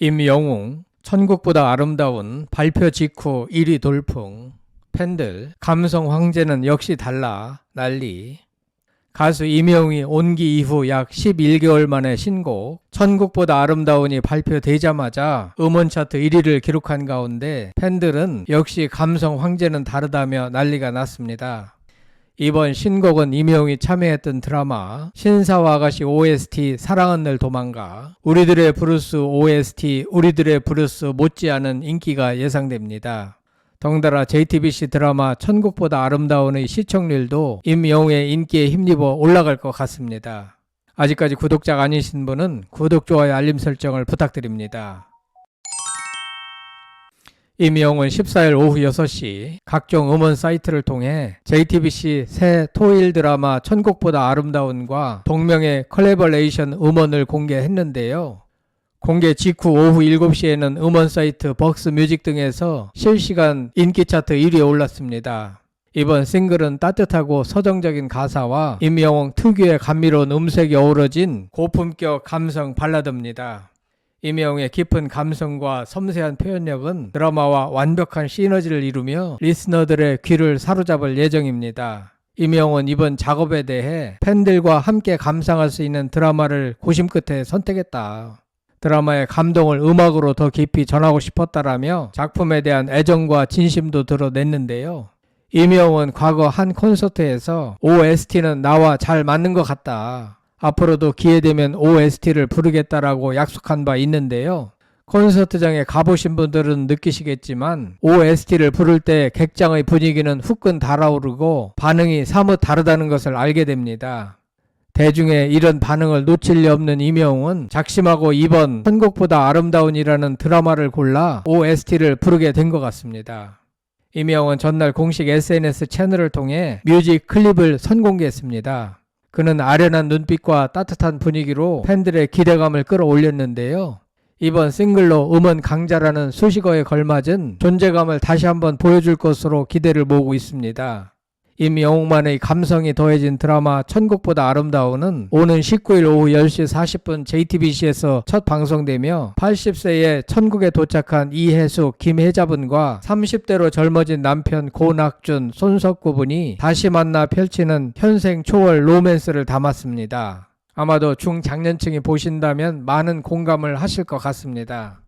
임영웅 천국보다 아름다운 발표 직후 1위 돌풍 팬들 감성 황제는 역시 달라 난리 가수 임영웅이 온기 이후 약 11개월 만에 신곡 천국보다 아름다운이 발표되자마자 음원 차트 1위를 기록한 가운데 팬들은 역시 감성 황제는 다르다며 난리가 났습니다. 이번 신곡은 임영웅이 참여했던 드라마 신사와 아가씨 OST 사랑은 늘 도망가 우리들의 브루스 OST 우리들의 브루스 못지않은 인기가 예상됩니다. 덩달아 JTBC 드라마 천국보다 아름다운의 시청률도 임영웅의 인기에 힘입어 올라갈 것 같습니다. 아직까지 구독자가 아니신 분은 구독, 좋아요, 알림 설정을 부탁드립니다. 임영웅은 14일 오후 6시 각종 음원 사이트를 통해 JTBC 새 토일 드라마 천국보다 아름다운과 동명의 컬래버레이션 음원을 공개했는데요. 공개 직후 오후 7시에는 음원 사이트 벅스 뮤직 등에서 실시간 인기 차트 1위에 올랐습니다. 이번 싱글은 따뜻하고 서정적인 가사와 임영웅 특유의 감미로운 음색이 어우러진 고품격 감성 발라드입니다. 임영웅의 깊은 감성과 섬세한 표현력은 드라마와 완벽한 시너지를 이루며 리스너들의 귀를 사로잡을 예정입니다. 임영웅은 이번 작업에 대해 팬들과 함께 감상할 수 있는 드라마를 고심 끝에 선택했다. 드라마의 감동을 음악으로 더 깊이 전하고 싶었다라며 작품에 대한 애정과 진심도 드러냈는데요. 임영웅은 과거 한 콘서트에서 OST는 나와 잘 맞는 것 같다. 앞으로도 기회되면 OST를 부르겠다라고 약속한 바 있는데요. 콘서트장에 가보신 분들은 느끼시겠지만 OST를 부를 때 객장의 분위기는 후끈 달아오르고 반응이 사뭇 다르다는 것을 알게 됩니다. 대중의 이런 반응을 놓칠 리 없는 이명웅은 작심하고 이번 천국보다 아름다운이라는 드라마를 골라 OST를 부르게 된 것 같습니다. 이명웅은 전날 공식 SNS 채널을 통해 뮤직 클립을 선공개했습니다. 그는 아련한 눈빛과 따뜻한 분위기로 팬들의 기대감을 끌어올렸는데요. 이번 싱글로 음원 강자라는 수식어에 걸맞은 존재감을 다시 한번 보여줄 것으로 기대를 모으고 있습니다. 임영웅만의 감성이 더해진 드라마 천국보다 아름다운은 오는 19일 오후 10시 40분 JTBC에서 첫 방송되며 80세에 천국에 도착한 이혜숙, 김혜자분과 30대로 젊어진 남편 고낙준, 손석구 분이 다시 만나 펼치는 현생 초월 로맨스를 담았습니다. 아마도 중장년층이 보신다면 많은 공감을 하실 것 같습니다.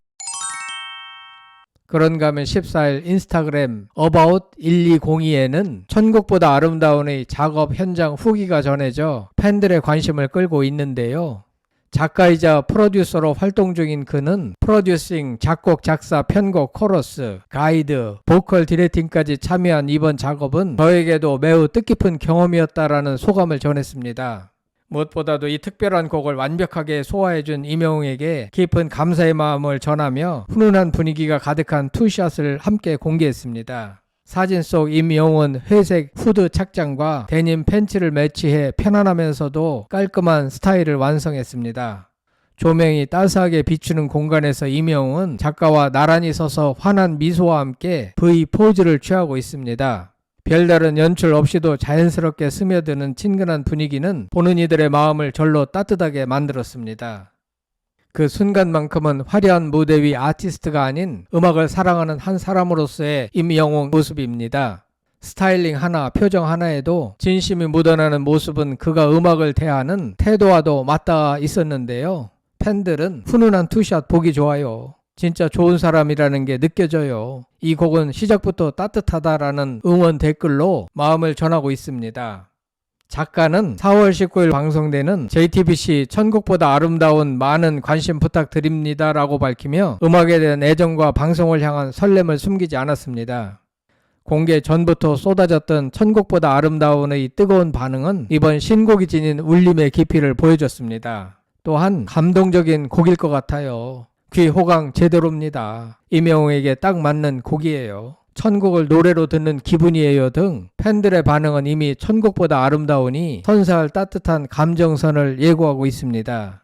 그런가 하면 14일 인스타그램 어바웃 1202에는 천국보다 아름다운의 작업 현장 후기가 전해져 팬들의 관심을 끌고 있는데요. 작가이자 프로듀서로 활동 중인 그는 프로듀싱, 작곡, 작사, 편곡, 코러스, 가이드, 보컬 디렉팅까지 참여한 이번 작업은 저에게도 매우 뜻깊은 경험이었다라는 소감을 전했습니다. 무엇보다도 이 특별한 곡을 완벽하게 소화해준 이명웅에게 깊은 감사의 마음을 전하며 훈훈한 분위기가 가득한 투샷을 함께 공개했습니다. 사진 속 임영웅은 회색 후드 착장과 데님 팬츠를 매치해 편안하면서도 깔끔한 스타일을 완성했습니다. 조명이 따스하게 비추는 공간에서 임영웅은 작가와 나란히 서서 환한 미소와 함께 V 포즈를 취하고 있습니다. 별다른 연출 없이도 자연스럽게 스며드는 친근한 분위기는 보는 이들의 마음을 절로 따뜻하게 만들었습니다. 그 순간만큼은 화려한 무대 위 아티스트가 아닌 음악을 사랑하는 한 사람으로서의 임영웅 모습입니다. 스타일링 하나, 표정 하나에도 진심이 묻어나는 모습은 그가 음악을 대하는 태도와도 맞닿아 있었는데요. 팬들은 훈훈한 투샷 보기 좋아요. 진짜 좋은 사람이라는 게 느껴져요. 이 곡은 시작부터 따뜻하다라는 응원 댓글로 마음을 전하고 있습니다. 작가는 4월 19일 방송되는 JTBC 천국보다 아름다운 많은 관심 부탁드립니다 라고 밝히며 음악에 대한 애정과 방송을 향한 설렘을 숨기지 않았습니다. 공개 전부터 쏟아졌던 천국보다 아름다운의 뜨거운 반응은 이번 신곡이 지닌 울림의 깊이를 보여줬습니다. 또한 감동적인 곡일 것 같아요. 귀 호강 제대로입니다. 이명웅에게 딱 맞는 곡이에요. 천국을 노래로 듣는 기분이에요 등 팬들의 반응은 이미 천국보다 아름다우니 선사할 따뜻한 감정선을 예고하고 있습니다.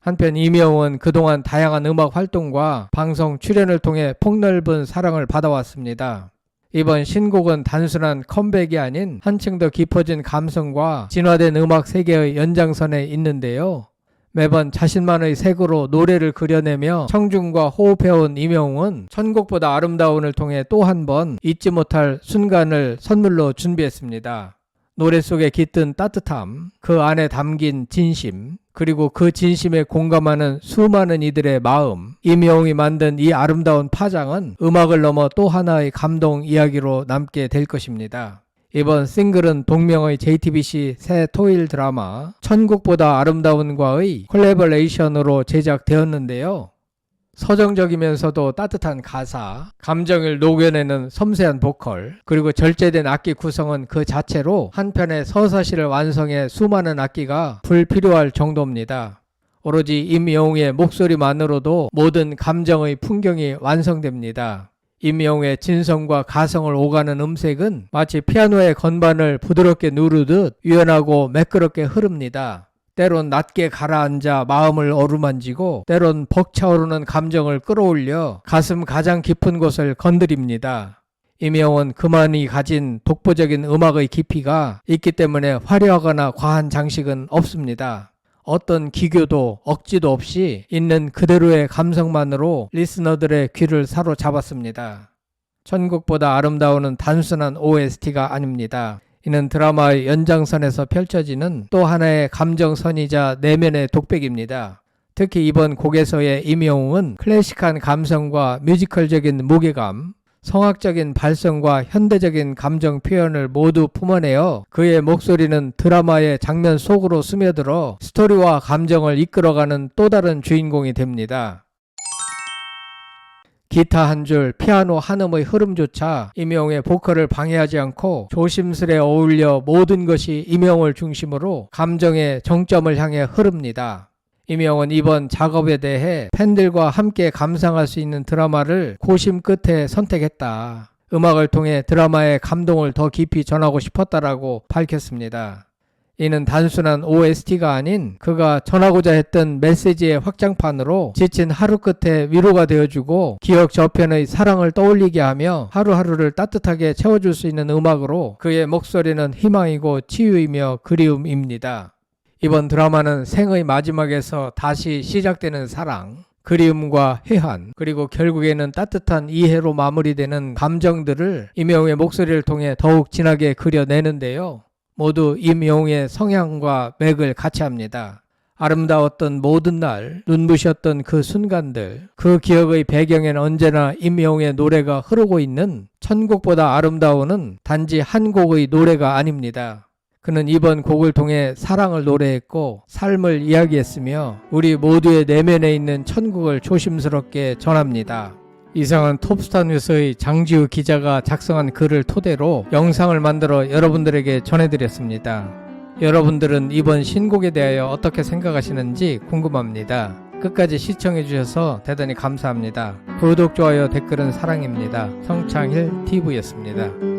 한편 이명웅은 그동안 다양한 음악 활동과 방송 출연을 통해 폭넓은 사랑을 받아왔습니다. 이번 신곡은 단순한 컴백이 아닌 한층 더 깊어진 감성과 진화된 음악 세계의 연장선에 있는데요. 매번 자신만의 색으로 노래를 그려내며 청중과 호흡해온 임영웅은 천국보다 아름다운을 통해 또 한 번 잊지 못할 순간을 선물로 준비했습니다. 노래 속에 깃든 따뜻함, 그 안에 담긴 진심, 그리고 그 진심에 공감하는 수많은 이들의 마음, 임영웅이 만든 이 아름다운 파장은 음악을 넘어 또 하나의 감동 이야기로 남게 될 것입니다. 이번 싱글은 동명의 JTBC 새 토일 드라마 천국보다 아름다운과의 콜래버레이션으로 제작되었는데요. 서정적이면서도 따뜻한 가사, 감정을 녹여내는 섬세한 보컬, 그리고 절제된 악기 구성은 그 자체로 한 편의 서사시를 완성해 수많은 악기가 불필요할 정도입니다. 오로지 임영웅의 목소리만으로도 모든 감정의 풍경이 완성됩니다. 임영웅의 진성과 가성을 오가는 음색은 마치 피아노의 건반을 부드럽게 누르듯 유연하고 매끄럽게 흐릅니다. 때론 낮게 가라앉아 마음을 어루만지고 때론 벅차오르는 감정을 끌어올려 가슴 가장 깊은 곳을 건드립니다. 임영웅은 그만이 가진 독보적인 음악의 깊이가 있기 때문에 화려하거나 과한 장식은 없습니다. 어떤 기교도 억지도 없이 있는 그대로의 감성만으로 리스너들의 귀를 사로잡았습니다. 천국보다 아름다운은 단순한 OST가 아닙니다. 이는 드라마의 연장선에서 펼쳐지는 또 하나의 감정선이자 내면의 독백입니다. 특히 이번 곡에서의 임영웅은 클래식한 감성과 뮤지컬적인 무게감, 성악적인 발성과 현대적인 감정 표현을 모두 품어내어 그의 목소리는 드라마의 장면 속으로 스며들어 스토리와 감정을 이끌어가는 또 다른 주인공이 됩니다. 기타 한 줄, 피아노 한 음의 흐름조차 임영웅의 보컬을 방해하지 않고 조심스레 어울려 모든 것이 임영웅을 중심으로 감정의 정점을 향해 흐릅니다. 임영웅은 이번 작업에 대해 팬들과 함께 감상할 수 있는 드라마를 고심 끝에 선택했다. 음악을 통해 드라마의 감동을 더 깊이 전하고 싶었다라고 밝혔습니다. 이는 단순한 OST가 아닌 그가 전하고자 했던 메시지의 확장판으로 지친 하루 끝에 위로가 되어주고 기억 저편의 사랑을 떠올리게 하며 하루하루를 따뜻하게 채워줄 수 있는 음악으로 그의 목소리는 희망이고 치유이며 그리움입니다. 이번 드라마는 생의 마지막에서 다시 시작되는 사랑, 그리움과 회한, 그리고 결국에는 따뜻한 이해로 마무리되는 감정들을 임영웅의 목소리를 통해 더욱 진하게 그려내는데요. 모두 임영웅의 성향과 맥을 같이 합니다. 아름다웠던 모든 날, 눈부셨던 그 순간들, 그 기억의 배경엔 언제나 임영웅의 노래가 흐르고 있는 천국보다 아름다운은 단지 한 곡의 노래가 아닙니다. 그는 이번 곡을 통해 사랑을 노래했고 삶을 이야기했으며 우리 모두의 내면에 있는 천국을 조심스럽게 전합니다. 이상은 톱스타 뉴스의 장지우 기자가 작성한 글을 토대로 영상을 만들어 여러분들에게 전해드렸습니다. 여러분들은 이번 신곡에 대하여 어떻게 생각하시는지 궁금합니다. 끝까지 시청해주셔서 대단히 감사합니다. 구독, 좋아요, 댓글은 사랑입니다. 성창일 TV였습니다.